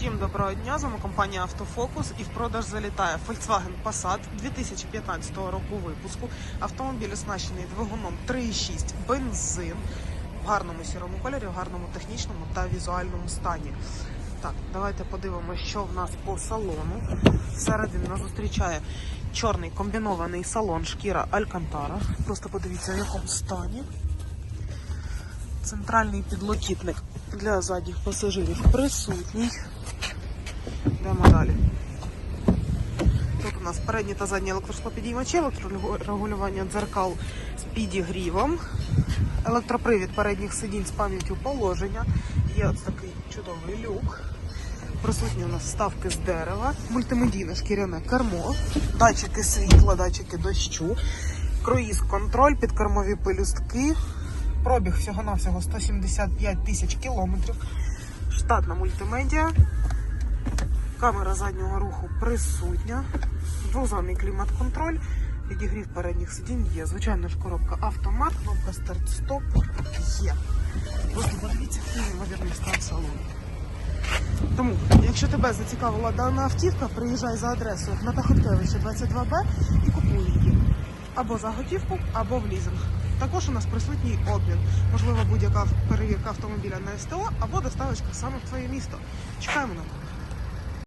Всім доброго дня! З вами компанія Автофокус і в продаж залітає Volkswagen Passat 2015 року випуску. Автомобіль оснащений двигуном 3.6 бензин в гарному сірому кольорі, в гарному технічному та візуальному стані. Так, давайте подивимося, що в нас по салону. Всередині нас зустрічає чорний комбінований салон шкіра Алькантара. Просто подивіться, в якому стані. Центральний підлокітник для задніх пасажирів присутній. Йдемо далі. Тут у нас передні та задні електросклопідіймачі, електрорегулювання дзеркал з підігрівом, електропривід передніх сидінь з пам'яттю положення. Є ось такий чудовий люк. Присутні у нас вставки з дерева, мультимедійне шкіряне кермо, датчики світла, датчики дощу, круїз-контроль, підкермові пелюстки, пробіг всього-навсього 175 тисяч кілометрів, штатна мультимедіа, камера заднього руху присутня, двозонний клімат-контроль, підігрів передніх сидінь є. Звичайно ж коробка автомат, кнопка старт-стоп є. Просто подивіться, неймовірний стан салону. Тому, якщо тебе зацікавила дана автівка, приїжджай за адресою Гната Хоткевича 22Б і купуй її. Або за готівку, або в лізинг. Також у нас присутній обмін. Можливо, будь-яка перевірка автомобіля на СТО або доставочка саме в твоє місто. Чекаємо на тебе.